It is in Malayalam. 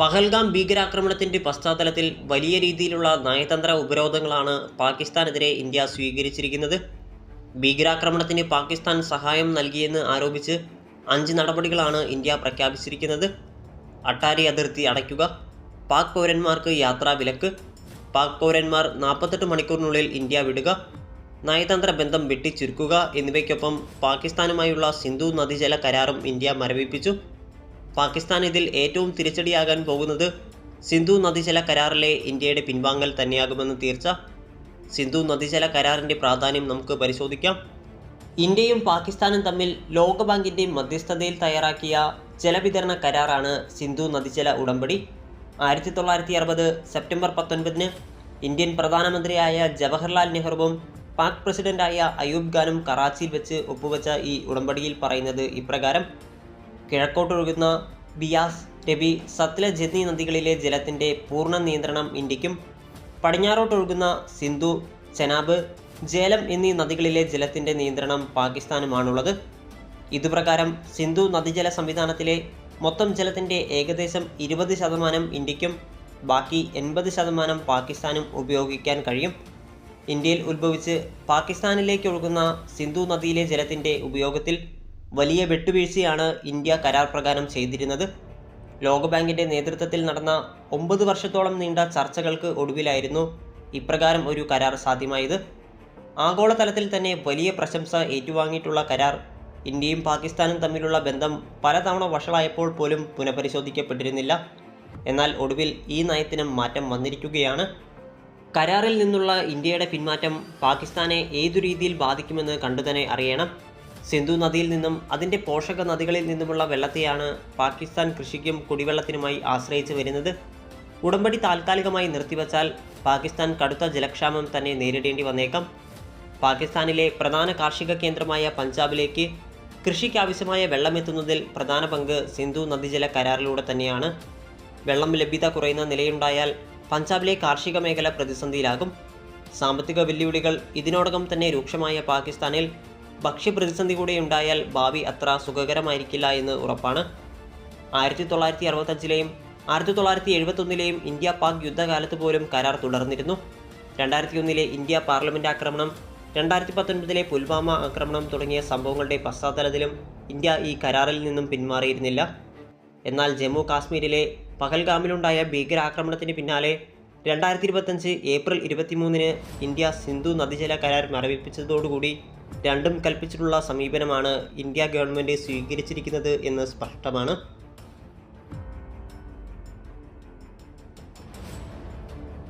പഹൽഗാം ഭീകരാക്രമണത്തിന്റെ പശ്ചാത്തലത്തിൽ വലിയ രീതിയിലുള്ള നയതന്ത്ര ഉപരോധങ്ങളാണ് പാകിസ്ഥാനെതിരെ ഇന്ത്യ സ്വീകരിച്ചിരിക്കുന്നത്. ഭീകരാക്രമണത്തിന് പാകിസ്ഥാൻ സഹായം നൽകിയെന്ന് ആരോപിച്ച് അഞ്ച് നടപടികളാണ് ഇന്ത്യ പ്രഖ്യാപിച്ചിരിക്കുന്നത്. അട്ടാരി അതിർത്തി അടയ്ക്കുക പാക് പൗരന്മാർക്ക് യാത്രാ വിലക്ക് പാക് പൗരന്മാർ നാൽപ്പത്തെട്ട് മണിക്കൂറിനുള്ളിൽ ഇന്ത്യ വിടുക നയതന്ത്ര ബന്ധം വെട്ടിച്ചുരുക്കുക എന്നിവയ്ക്കൊപ്പം പാകിസ്ഥാനുമായുള്ള സിന്ധു നദീജല കരാറും ഇന്ത്യ മരവിപ്പിച്ചു. പാകിസ്ഥാൻ ഇതിൽ ഏറ്റവും തിരിച്ചടിയാകാൻ പോകുന്നത് സിന്ധു നദീജല കരാറിലെ ഇന്ത്യയുടെ പിൻവാങ്ങൽ തന്നെയാകുമെന്ന് തീർച്ച. സിന്ധു നദീജല കരാറിന്റെ പ്രാധാന്യം നമുക്ക് പരിശോധിക്കാം. ഇന്ത്യയും പാകിസ്ഥാനും തമ്മിൽ ലോകബാങ്കിന്റെ മധ്യസ്ഥതയിൽ തയ്യാറാക്കിയ ജലവിതരണ കരാറാണ് സിന്ധു നദീജല ഉടമ്പടി. ആയിരത്തി തൊള്ളായിരത്തി അറുപത് സെപ്റ്റംബർ പത്തൊൻപതിന് ഇന്ത്യൻ പ്രധാനമന്ത്രിയായ ജവഹർലാൽ നെഹ്റുവും പാക് പ്രസിഡന്റായ അയൂബ് ഖാനും കറാച്ചിയിൽ വെച്ച് ഒപ്പുവെച്ച ഈ ഉടമ്പടിയിൽ പറയുന്നത് ഇപ്രകാരം. കിഴക്കോട്ടൊഴുകുന്ന ബിയാസ് രബി സത്ലജ് എന്നീ നദികളിലെ ജലത്തിന്റെ പൂർണ നിയന്ത്രണം ഇന്ത്യക്കും പടിഞ്ഞാറോട്ടൊഴുകുന്ന സിന്ധു ചെനാബ് ജേലം എന്നീ നദികളിലെ ജലത്തിന്റെ നിയന്ത്രണം പാകിസ്ഥാനുമാണുള്ളത്. ഇതുപ്രകാരം സിന്ധു നദീജല സംവിധാനത്തിലെ മൊത്തം ജലത്തിന്റെ ഏകദേശം ഇരുപത് ശതമാനം ഇന്ത്യക്കും ബാക്കി എൺപത് ശതമാനം പാകിസ്ഥാനും ഉപയോഗിക്കാൻ കഴിയും. ഇന്ത്യയിൽ ഉത്ഭവിച്ച് പാകിസ്ഥാനിലേക്ക് ഒഴുകുന്ന സിന്ധു നദിയിലെ ജലത്തിന്റെ ഉപയോഗത്തിൽ വലിയ വെട്ടുവീഴ്ചയാണ് ഇന്ത്യ കരാർ പ്രകാരം ചെയ്തിരുന്നത്. ലോകബാങ്കിന്റെ നേതൃത്വത്തിൽ നടന്ന ഒമ്പത് വർഷത്തോളം നീണ്ട ചർച്ചകൾക്ക് ഒടുവിലായിരുന്നു ഇപ്രകാരം ഒരു കരാർ സാധ്യമായത്. ആഗോളതലത്തിൽ തന്നെ വലിയ പ്രശംസ ഏറ്റുവാങ്ങിയിട്ടുള്ള കരാർ ഇന്ത്യയും പാകിസ്ഥാനും തമ്മിലുള്ള ബന്ധം പലതവണ വഷളായപ്പോൾ പോലും പുനഃപരിശോധിക്കപ്പെട്ടിരുന്നില്ല. എന്നാൽ ഒടുവിൽ ഈ നയത്തിന് മാറ്റം വന്നിരിക്കുകയാണ്. കരാറിൽ നിന്നുള്ള ഇന്ത്യയുടെ പിന്മാറ്റം പാകിസ്ഥാനെ ഏതു രീതിയിൽ ബാധിക്കുമെന്ന് കണ്ടുതന്നെ അറിയണം. സിന്ധു നദിയിൽ നിന്നും അതിന്റെ പോഷക നദികളിൽ നിന്നുമുള്ള വെള്ളത്തെയാണ് പാകിസ്ഥാൻ കൃഷിക്കും കുടിവെള്ളത്തിനുമായി ആശ്രയിച്ച് വരുന്നത്. ഉടമ്പടി താൽക്കാലികമായി നിർത്തിവച്ചാൽ പാകിസ്ഥാൻ കടുത്ത ജലക്ഷാമം തന്നെ നേരിടേണ്ടി വന്നേക്കാം. പാകിസ്ഥാനിലെ പ്രധാന കാർഷിക കേന്ദ്രമായ പഞ്ചാബിലേക്ക് കൃഷിക്കാവശ്യമായ വെള്ളമെത്തുന്നതിൽ പ്രധാന പങ്ക് സിന്ധു നദീജല കരാറിലൂടെ തന്നെയാണ്. വെള്ളം ലഭ്യത കുറയുന്ന നിലയുണ്ടായാൽ പഞ്ചാബിലെ കാർഷിക മേഖല പ്രതിസന്ധിയിലാകും. സാമ്പത്തിക വെല്ലുവിളികൾ ഇതിനോടകം തന്നെ രൂക്ഷമായ പാകിസ്ഥാനിൽ ഭക്ഷ്യപ്രതിസന്ധി കൂടെ ഉണ്ടായാൽ ഭാവി അത്ര സുഖകരമായിരിക്കില്ല എന്ന് ഉറപ്പാണ്. ആയിരത്തി തൊള്ളായിരത്തി അറുപത്തഞ്ചിലെയും ആയിരത്തി തൊള്ളായിരത്തി എഴുപത്തൊന്നിലെയും ഇന്ത്യ പാക് യുദ്ധകാലത്ത് പോലും കരാർ തുടർന്നിരുന്നു. രണ്ടായിരത്തി ഒന്നിലെ ഇന്ത്യ പാർലമെന്റ് ആക്രമണം രണ്ടായിരത്തി പത്തൊൻപതിലെ പുൽവാമ ആക്രമണം തുടങ്ങിയ സംഭവങ്ങളുടെ പശ്ചാത്തലത്തിലും ഇന്ത്യ ഈ കരാറിൽ നിന്നും പിന്മാറിയിരുന്നില്ല. എന്നാൽ ജമ്മു കാശ്മീരിലെ പഹൽഗാമിലുണ്ടായ ഭീകരാക്രമണത്തിന് പിന്നാലെ രണ്ടായിരത്തി ഇരുപത്തഞ്ച് ഏപ്രിൽ ഇരുപത്തിമൂന്നിന് ഇന്ത്യ സിന്ധു നദീജല കരാർ മരവിപ്പിച്ചതോടുകൂടി രണ്ടും കൽപ്പിച്ചിട്ടുള്ള സമീപനമാണ് ഇന്ത്യ ഗവൺമെന്റ് സ്വീകരിച്ചിരിക്കുന്നത് എന്ന് സ്പഷ്ടമാണ്.